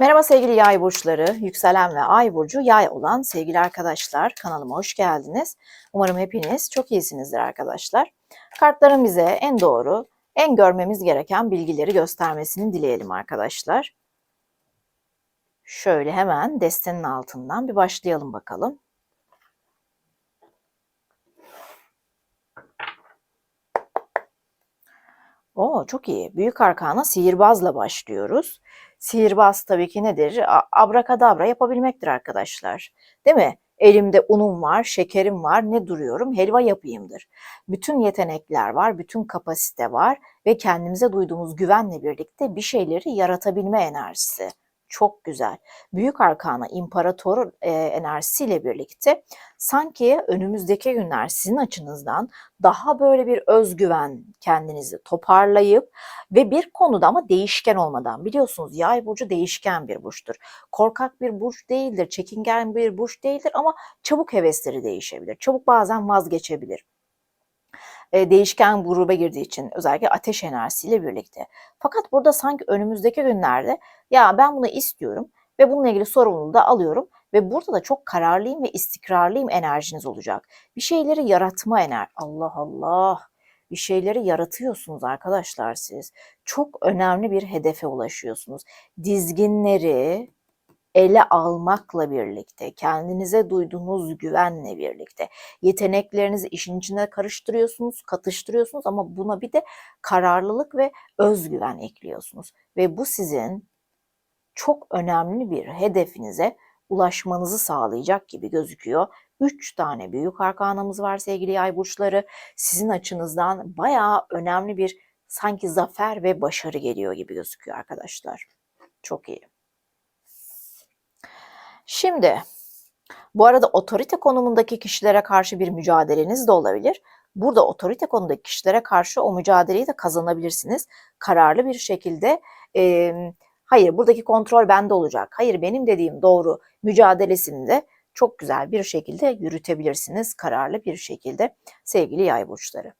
Merhaba sevgili yay burçları, yükselen ve ay burcu yay olan sevgili arkadaşlar. Kanalıma hoş geldiniz. Umarım hepiniz çok iyisinizdir arkadaşlar. Kartların bize en doğru, en görmemiz gereken bilgileri göstermesini dileyelim arkadaşlar. Şöyle hemen destenin altından bir başlayalım bakalım. Oo çok iyi. Büyük arkana sihirbazla başlıyoruz. Sihirbaz tabii ki nedir? Abrakadabra yapabilmektir arkadaşlar. Değil mi? Elimde unum var, şekerim var, ne duruyorum? Helva yapayımdır. Bütün yetenekler var, bütün kapasite var ve kendimize duyduğumuz güvenle birlikte bir şeyleri yaratabilme enerjisi. Çok güzel. Büyük arkana imparator e, enerjisiyle birlikte sanki önümüzdeki günler sizin açınızdan daha böyle bir özgüven kendinizi toparlayıp ve bir konuda ama değişken olmadan biliyorsunuz yay burcu değişken bir burçtur. Korkak bir burç değildir, çekingen bir burç değildir ama çabuk hevesleri değişebilir. Çabuk bazen vazgeçebilir. E, değişken gruba girdiği için özellikle ateş enerjisiyle birlikte. Fakat burada sanki önümüzdeki günlerde ya ben bunu istiyorum ve bununla ilgili sorumluluğu da alıyorum ve burada da çok kararlıyım ve istikrarlıyım enerjiniz olacak. Bir şeyleri yaratma ener. Allah Allah. Bir şeyleri yaratıyorsunuz arkadaşlar siz. Çok önemli bir hedefe ulaşıyorsunuz. Dizginleri ele almakla birlikte, kendinize duyduğunuz güvenle birlikte, yeteneklerinizi işin içine karıştırıyorsunuz, katıştırıyorsunuz ama buna bir de kararlılık ve özgüven ekliyorsunuz. Ve bu sizin çok önemli bir hedefinize ulaşmanızı sağlayacak gibi gözüküyor. Üç tane büyük arkanamız var sevgili yay burçları. Sizin açınızdan bayağı önemli bir sanki zafer ve başarı geliyor gibi gözüküyor arkadaşlar. Çok iyi. Şimdi bu arada otorite konumundaki kişilere karşı bir mücadeleniz de olabilir. Burada otorite konumundaki kişilere karşı o mücadeleyi de kazanabilirsiniz. Kararlı bir şekilde e, hayır buradaki kontrol bende olacak, hayır benim dediğim doğru mücadelesini de çok güzel bir şekilde yürütebilirsiniz. Kararlı bir şekilde sevgili yay burçları.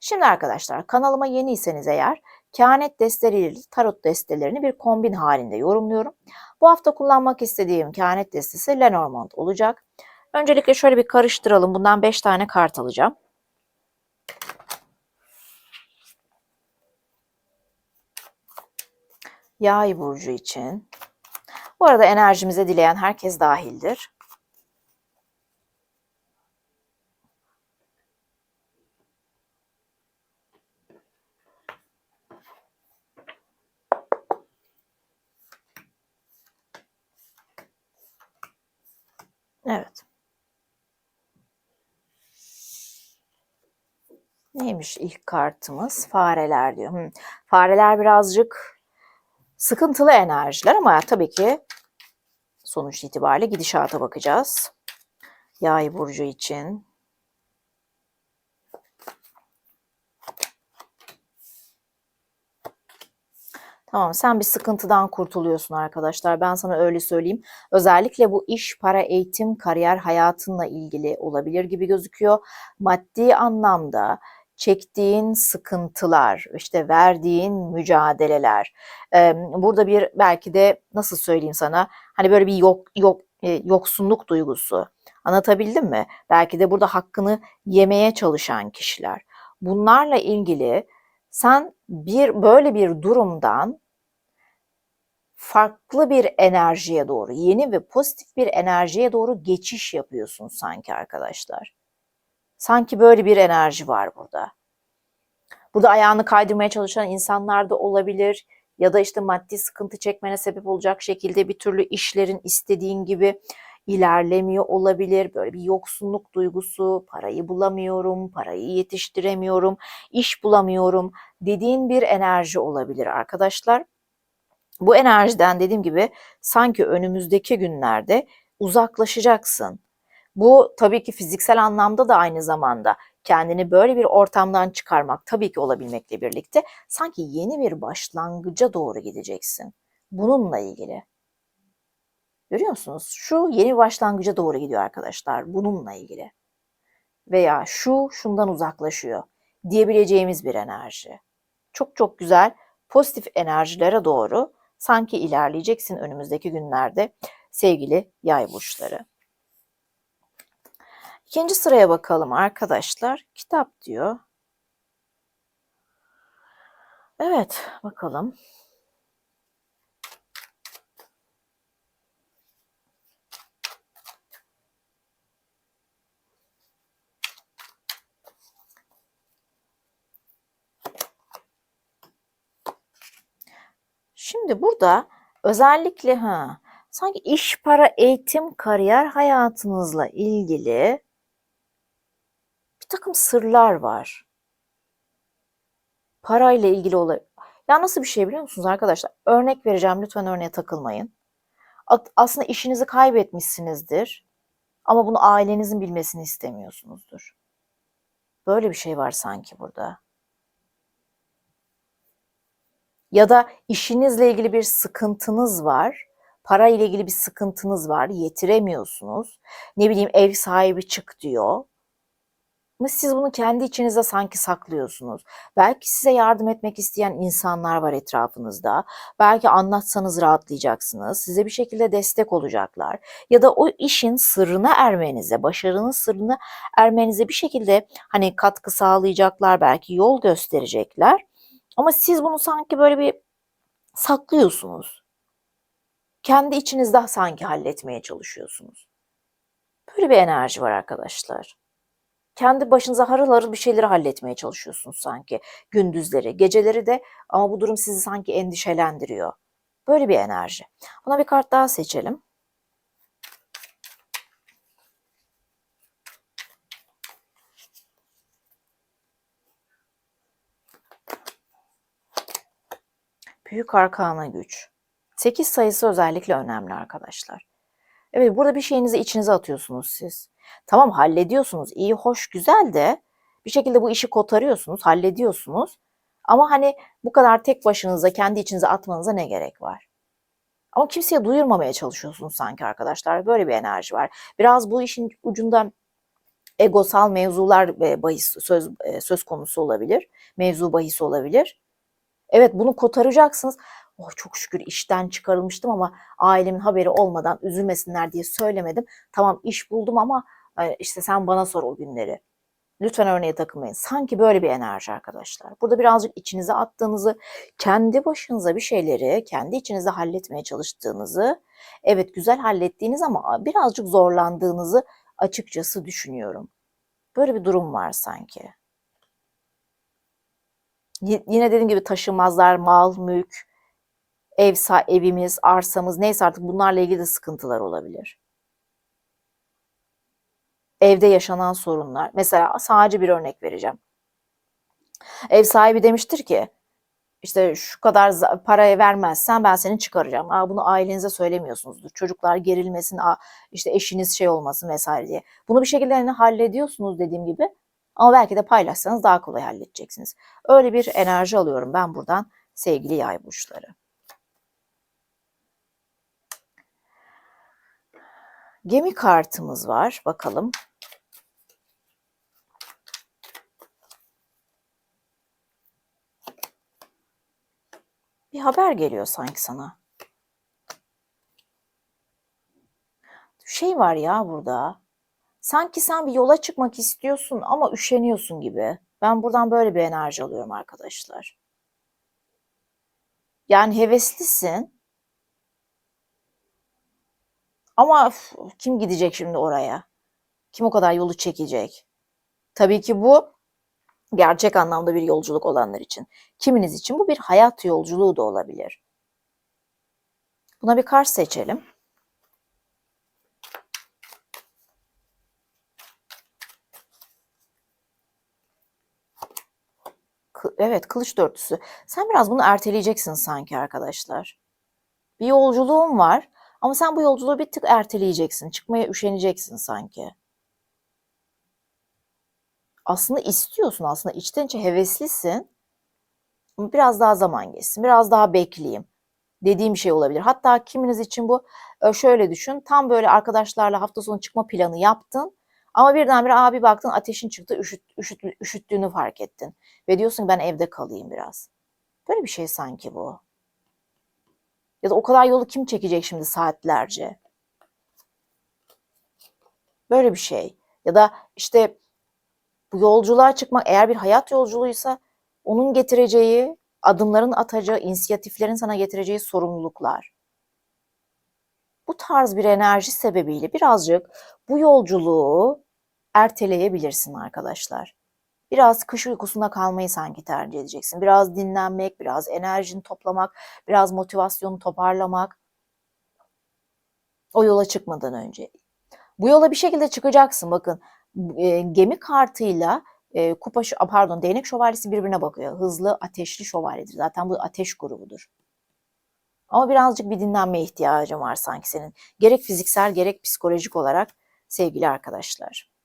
Şimdi arkadaşlar kanalıma yeniyseniz eğer kehanet desteleriyle tarot destelerini bir kombin halinde yorumluyorum. Bu hafta kullanmak istediğim kehanet destesi Lenormand olacak. Öncelikle şöyle bir karıştıralım. Bundan 5 tane kart alacağım. Yay burcu için. Bu arada enerjimize dileyen herkes dahildir. Evet. Neymiş ilk kartımız? Fareler diyor. Hmm. Fareler birazcık sıkıntılı enerjiler ama tabii ki sonuç itibariyle gidişata bakacağız. Yay burcu için. Tamam sen bir sıkıntıdan kurtuluyorsun arkadaşlar. Ben sana öyle söyleyeyim. Özellikle bu iş, para, eğitim, kariyer hayatınla ilgili olabilir gibi gözüküyor. Maddi anlamda çektiğin sıkıntılar, işte verdiğin mücadeleler. Burada bir belki de nasıl söyleyeyim sana hani böyle bir yok yok yoksunluk duygusu. Anlatabildim mi? Belki de burada hakkını yemeye çalışan kişiler. Bunlarla ilgili sen bir böyle bir durumdan farklı bir enerjiye doğru, yeni ve pozitif bir enerjiye doğru geçiş yapıyorsun sanki arkadaşlar. Sanki böyle bir enerji var burada. Burada ayağını kaydırmaya çalışan insanlar da olabilir ya da işte maddi sıkıntı çekmene sebep olacak şekilde bir türlü işlerin istediğin gibi ilerlemiyor olabilir. Böyle bir yoksunluk duygusu, parayı bulamıyorum, parayı yetiştiremiyorum, iş bulamıyorum dediğin bir enerji olabilir arkadaşlar. Bu enerjiden dediğim gibi sanki önümüzdeki günlerde uzaklaşacaksın. Bu tabii ki fiziksel anlamda da aynı zamanda kendini böyle bir ortamdan çıkarmak tabii ki olabilmekle birlikte sanki yeni bir başlangıca doğru gideceksin. Bununla ilgili. Görüyor musunuz? Şu yeni başlangıca doğru gidiyor arkadaşlar. Bununla ilgili. Veya şu şundan uzaklaşıyor diyebileceğimiz bir enerji. Çok çok güzel pozitif enerjilere doğru Sanki ilerleyeceksin önümüzdeki günlerde sevgili yay burçları. İkinci sıraya bakalım arkadaşlar. Kitap diyor. Evet, bakalım. Şimdi burada özellikle ha sanki iş, para, eğitim, kariyer hayatınızla ilgili bir takım sırlar var. Parayla ilgili olay. Ya nasıl bir şey biliyor musunuz arkadaşlar? Örnek vereceğim lütfen örneğe takılmayın. Aslında işinizi kaybetmişsinizdir. Ama bunu ailenizin bilmesini istemiyorsunuzdur. Böyle bir şey var sanki burada. Ya da işinizle ilgili bir sıkıntınız var. Para ile ilgili bir sıkıntınız var. Yetiremiyorsunuz. Ne bileyim ev sahibi çık diyor. Ama siz bunu kendi içinizde sanki saklıyorsunuz. Belki size yardım etmek isteyen insanlar var etrafınızda. Belki anlatsanız rahatlayacaksınız. Size bir şekilde destek olacaklar. Ya da o işin sırrına ermenize, başarının sırrına ermenize bir şekilde hani katkı sağlayacaklar. Belki yol gösterecekler. Ama siz bunu sanki böyle bir saklıyorsunuz. Kendi içinizde sanki halletmeye çalışıyorsunuz. Böyle bir enerji var arkadaşlar. Kendi başınıza harıl harıl bir şeyleri halletmeye çalışıyorsunuz sanki gündüzleri, geceleri de ama bu durum sizi sanki endişelendiriyor. Böyle bir enerji. Buna bir kart daha seçelim. Büyük arkana güç. 8 sayısı özellikle önemli arkadaşlar. Evet burada bir şeyinizi içinize atıyorsunuz siz. Tamam hallediyorsunuz. iyi, hoş, güzel de bir şekilde bu işi kotarıyorsunuz, hallediyorsunuz. Ama hani bu kadar tek başınıza kendi içinize atmanıza ne gerek var? Ama kimseye duyurmamaya çalışıyorsunuz sanki arkadaşlar. Böyle bir enerji var. Biraz bu işin ucundan egosal mevzular bahis söz e, söz konusu olabilir. Mevzu bahis olabilir. Evet bunu kotaracaksınız. Oh çok şükür işten çıkarılmıştım ama ailemin haberi olmadan üzülmesinler diye söylemedim. Tamam iş buldum ama işte sen bana sor o günleri. Lütfen örneğe takılmayın. Sanki böyle bir enerji arkadaşlar. Burada birazcık içinize attığınızı, kendi başınıza bir şeyleri kendi içinizde halletmeye çalıştığınızı, evet güzel hallettiğiniz ama birazcık zorlandığınızı açıkçası düşünüyorum. Böyle bir durum var sanki. Yine dediğim gibi taşınmazlar, mal, mülk, ev evimiz, arsamız neyse artık bunlarla ilgili de sıkıntılar olabilir. Evde yaşanan sorunlar. Mesela sadece bir örnek vereceğim. Ev sahibi demiştir ki işte şu kadar paraya vermezsen ben seni çıkaracağım. Aa, bunu ailenize söylemiyorsunuzdur. Çocuklar gerilmesin, aa, işte eşiniz şey olmasın vesaire diye. Bunu bir şekilde hani hallediyorsunuz dediğim gibi. Ama belki de paylaşsanız daha kolay halledeceksiniz. Öyle bir enerji alıyorum ben buradan sevgili yay burçları. Gemi kartımız var. Bakalım. Bir haber geliyor sanki sana. Şey var ya burada. Sanki sen bir yola çıkmak istiyorsun ama üşeniyorsun gibi. Ben buradan böyle bir enerji alıyorum arkadaşlar. Yani heveslisin. Ama kim gidecek şimdi oraya? Kim o kadar yolu çekecek? Tabii ki bu gerçek anlamda bir yolculuk olanlar için. Kiminiz için bu bir hayat yolculuğu da olabilir. Buna bir kart seçelim. Evet, kılıç dörtlüsü. Sen biraz bunu erteleyeceksin sanki arkadaşlar. Bir yolculuğun var ama sen bu yolculuğu bir tık erteleyeceksin. Çıkmaya üşeneceksin sanki. Aslında istiyorsun aslında içten içe heveslisin. Ama biraz daha zaman geçsin, biraz daha bekleyeyim dediğim şey olabilir. Hatta kiminiz için bu e, şöyle düşün. Tam böyle arkadaşlarla hafta sonu çıkma planı yaptın. Ama birdenbire abi baktın ateşin çıktı, üşüt, üşüt, üşüttüğünü fark ettin. Ve diyorsun ben evde kalayım biraz. Böyle bir şey sanki bu. Ya da o kadar yolu kim çekecek şimdi saatlerce? Böyle bir şey. Ya da işte bu yolculuğa çıkmak eğer bir hayat yolculuğuysa onun getireceği, adımların atacağı, inisiyatiflerin sana getireceği sorumluluklar. Bu tarz bir enerji sebebiyle birazcık bu yolculuğu erteleyebilirsin arkadaşlar. Biraz kış uykusunda kalmayı sanki tercih edeceksin. Biraz dinlenmek, biraz enerjini toplamak, biraz motivasyonu toparlamak. O yola çıkmadan önce. Bu yola bir şekilde çıkacaksın. Bakın e, gemi kartıyla e, kupa pardon değnek şövalyesi birbirine bakıyor. Hızlı ateşli şövalyedir. Zaten bu ateş grubudur. Ama birazcık bir dinlenmeye ihtiyacın var sanki senin. Gerek fiziksel gerek psikolojik olarak sevgili arkadaşlar.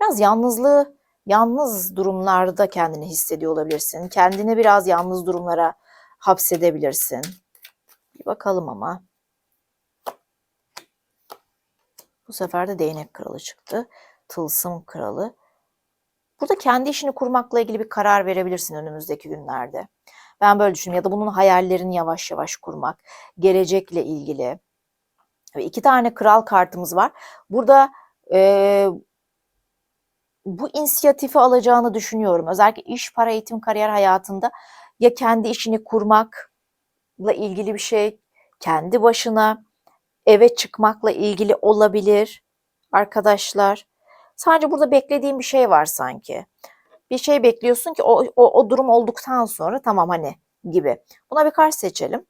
Biraz yalnızlığı, yalnız durumlarda kendini hissediyor olabilirsin. Kendini biraz yalnız durumlara hapsedebilirsin. Bir bakalım ama. Bu sefer de değnek kralı çıktı. Tılsım kralı. Burada kendi işini kurmakla ilgili bir karar verebilirsin önümüzdeki günlerde. Ben böyle düşünüyorum. Ya da bunun hayallerini yavaş yavaş kurmak. Gelecekle ilgili. Ve iki tane kral kartımız var. Burada e, bu inisiyatifi alacağını düşünüyorum. Özellikle iş, para, eğitim, kariyer hayatında ya kendi işini kurmakla ilgili bir şey, kendi başına eve çıkmakla ilgili olabilir arkadaşlar. Sadece burada beklediğim bir şey var sanki. Bir şey bekliyorsun ki o, o, o durum olduktan sonra tamam hani gibi. Buna bir kart seçelim.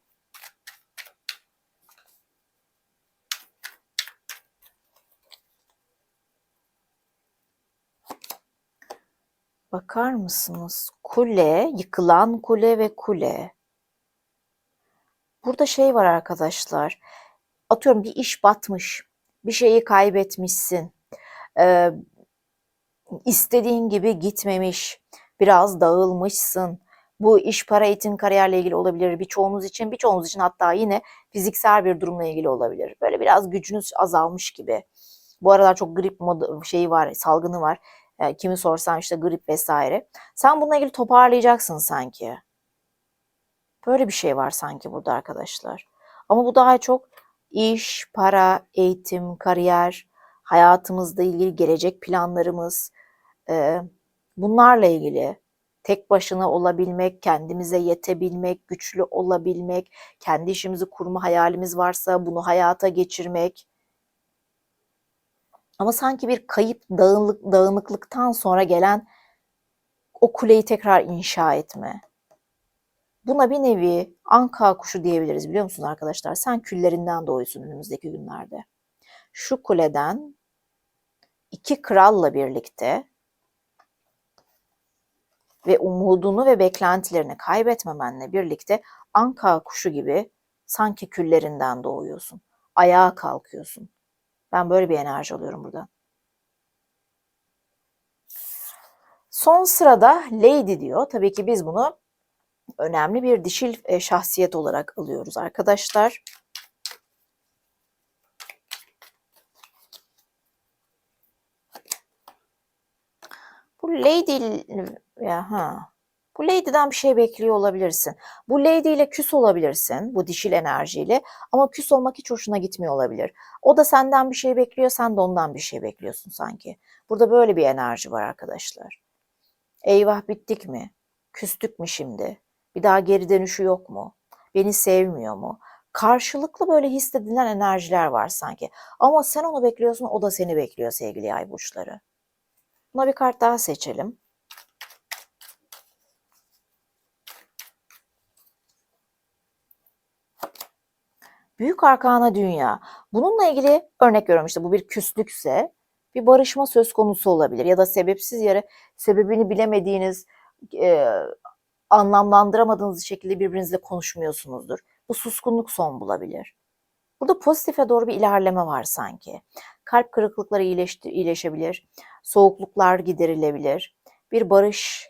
Bakar mısınız? Kule, yıkılan kule ve kule. Burada şey var arkadaşlar. Atıyorum bir iş batmış. Bir şeyi kaybetmişsin. Ee, istediğin gibi gitmemiş. Biraz dağılmışsın. Bu iş, para, eğitim, kariyerle ilgili olabilir. Birçoğunuz için, birçoğunuz için hatta yine fiziksel bir durumla ilgili olabilir. Böyle biraz gücünüz azalmış gibi. Bu aralar çok grip modu, şeyi var, salgını var. E, kimi sorsan işte grip vesaire. Sen bununla ilgili toparlayacaksın sanki. Böyle bir şey var sanki burada arkadaşlar. Ama bu daha çok iş, para, eğitim, kariyer, hayatımızla ilgili gelecek planlarımız, e, bunlarla ilgili tek başına olabilmek, kendimize yetebilmek, güçlü olabilmek, kendi işimizi kurma hayalimiz varsa bunu hayata geçirmek. Ama sanki bir kayıp dağınık, dağınıklıktan sonra gelen o kuleyi tekrar inşa etme. Buna bir nevi anka kuşu diyebiliriz biliyor musunuz arkadaşlar? Sen küllerinden doğuyorsun önümüzdeki günlerde. Şu kuleden iki kralla birlikte ve umudunu ve beklentilerini kaybetmemenle birlikte anka kuşu gibi sanki küllerinden doğuyorsun. Ayağa kalkıyorsun. Ben böyle bir enerji alıyorum burada. Son sırada Lady diyor. Tabii ki biz bunu önemli bir dişil e, şahsiyet olarak alıyoruz arkadaşlar. Bu Lady ya ha. Bu Lady'den bir şey bekliyor olabilirsin. Bu Lady ile küs olabilirsin bu dişil enerjiyle ama küs olmak hiç hoşuna gitmiyor olabilir. O da senden bir şey bekliyor, sen de ondan bir şey bekliyorsun sanki. Burada böyle bir enerji var arkadaşlar. Eyvah bittik mi? Küstük mü şimdi? Bir daha geri dönüşü yok mu? Beni sevmiyor mu? Karşılıklı böyle hissedilen enerjiler var sanki. Ama sen onu bekliyorsun, o da seni bekliyor sevgili yay burçları. Buna bir kart daha seçelim. Büyük arkana dünya. Bununla ilgili örnek veriyorum işte bu bir küslükse bir barışma söz konusu olabilir ya da sebepsiz yere sebebini bilemediğiniz e, anlamlandıramadığınız şekilde birbirinizle konuşmuyorsunuzdur. Bu suskunluk son bulabilir. Burada pozitife doğru bir ilerleme var sanki. Kalp kırıklıkları iyileşti, iyileşebilir, soğukluklar giderilebilir. Bir barış,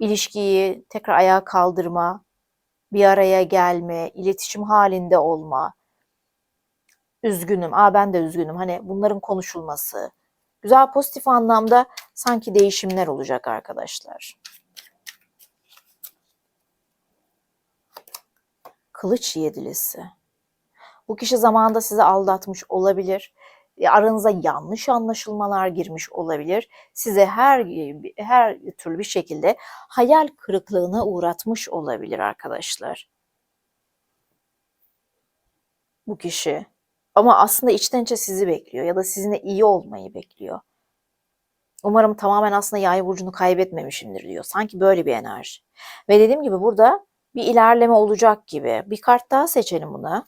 ilişkiyi tekrar ayağa kaldırma, bir araya gelme, iletişim halinde olma. Üzgünüm, aa ben de üzgünüm. Hani bunların konuşulması. Güzel pozitif anlamda sanki değişimler olacak arkadaşlar. Kılıç yedilisi. Bu kişi zamanında sizi aldatmış olabilir. Aranıza yanlış anlaşılmalar girmiş olabilir. Size her her türlü bir şekilde hayal kırıklığına uğratmış olabilir arkadaşlar. Bu kişi. Ama aslında içten içe sizi bekliyor ya da sizinle iyi olmayı bekliyor. Umarım tamamen aslında yay burcunu kaybetmemişimdir diyor. Sanki böyle bir enerji. Ve dediğim gibi burada bir ilerleme olacak gibi. Bir kart daha seçelim buna.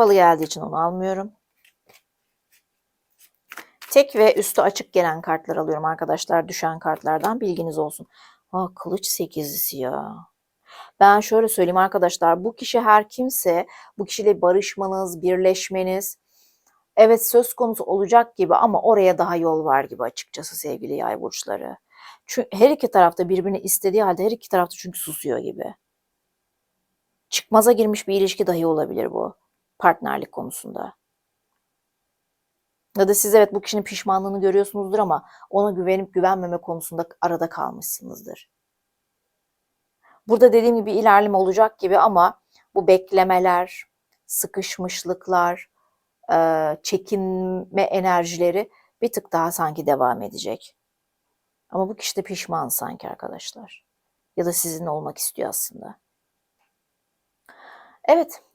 Kapalı geldiği için onu almıyorum. Tek ve üstü açık gelen kartlar alıyorum arkadaşlar. Düşen kartlardan bilginiz olsun. Aa, kılıç sekizlisi ya. Ben şöyle söyleyeyim arkadaşlar. Bu kişi her kimse bu kişiyle barışmanız, birleşmeniz evet söz konusu olacak gibi ama oraya daha yol var gibi açıkçası sevgili yay burçları. Çünkü her iki tarafta birbirini istediği halde her iki tarafta çünkü susuyor gibi. Çıkmaza girmiş bir ilişki dahi olabilir bu partnerlik konusunda. Ya da siz evet bu kişinin pişmanlığını görüyorsunuzdur ama ona güvenip güvenmeme konusunda arada kalmışsınızdır. Burada dediğim gibi ilerleme olacak gibi ama bu beklemeler, sıkışmışlıklar, çekinme enerjileri bir tık daha sanki devam edecek. Ama bu kişi de pişman sanki arkadaşlar. Ya da sizinle olmak istiyor aslında. Evet,